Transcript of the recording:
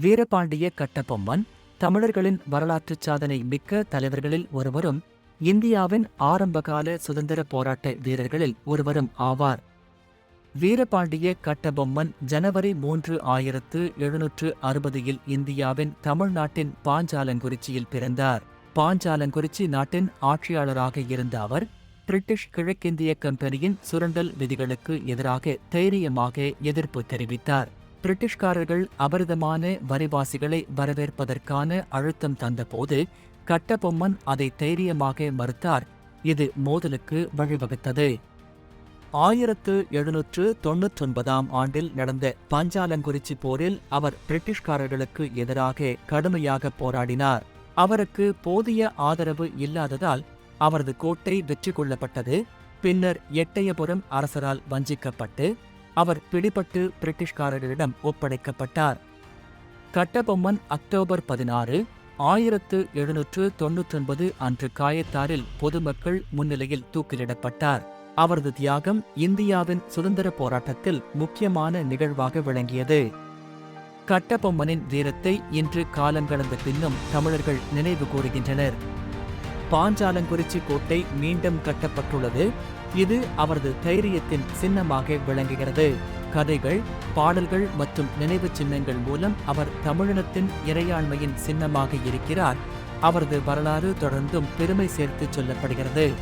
வீரபாண்டிய கட்டபொம்மன் தமிழர்களின் வரலாற்றுச் சாதனை மிக்க தலைவர்களில் ஒருவரும் இந்தியாவின் ஆரம்பகால சுதந்திர போராட்ட வீரர்களில் ஒருவரும் ஆவார். வீரபாண்டிய கட்டபொம்மன் ஜனவரி மூன்று ஆயிரத்து எழுநூற்று அறுபதில் இந்தியாவின் தமிழ்நாட்டின் பாஞ்சாலங்குறிச்சியில் பிறந்தார். பாஞ்சாலங்குறிச்சி நாட்டின் ஆட்சியாளராக இருந்த அவர் பிரிட்டிஷ் கிழக்கிந்திய கம்பெனியின் சுரண்டல் விதிகளுக்கு எதிராக தைரியமாக எதிர்ப்பு தெரிவித்தார். பிரிட்டிஷ்காரர்கள் அபரிதமான வரிவாசிகளை வரவேற்பதற்கான அழுத்தம் தந்தபோது கட்டபொம்மன் அதை தைரியமாக மறுத்தார். இது மோதலுக்கு வழிவகுத்தது. ஆயிரத்து எழுநூற்று தொன்னூற்றொன்பதாம் ஆண்டில் நடந்த பஞ்சாலங்குறிச்சி போரில் அவர் பிரிட்டிஷ்காரர்களுக்கு எதிராக கடுமையாக போராடினார். அவருக்கு போதிய ஆதரவு இல்லாததால் அவரது கோட்டை வெற்றி கொள்ளப்பட்டது பின்னர் எட்டயபுரம் அரசரால் வஞ்சிக்கப்பட்டு அவர் பிடிபட்டு பிரிட்டிஷ்காரர்களிடம் ஒப்படைக்கப்பட்டார். கட்டபொம்மன் அக்டோபர் பதினாறு ஆயிரத்து எழுநூற்று தொன்னூற்றொன்பது அன்று காயத்தாரில் பொதுமக்கள் முன்னிலையில் தூக்கிலிடப்பட்டார். அவரது தியாகம் இந்தியாவின் சுதந்திர போராட்டத்தில் முக்கியமான நிகழ்வாக விளங்கியது. கட்டபொம்மனின் வீரத்தை இன்று காலங்கடந்த பின்னும் தமிழர்கள் நினைவு கூறுகின்றனர். பாஞ்சாலங்குறிச்சி கோட்டை மீண்டும் கட்டப்பட்டுள்ளது. இது அவரது தைரியத்தின் சின்னமாக விளங்குகிறது. கதைகள் பாடல்கள் மற்றும் நினைவுச் சின்னங்கள் மூலம் அவர் தமிழினத்தின் இறையாண்மையின் சின்னமாக இருக்கிறார். அவரது வரலாறு தொடர்ந்தும் பெருமை சேர்த்துச் சொல்லப்படுகிறது.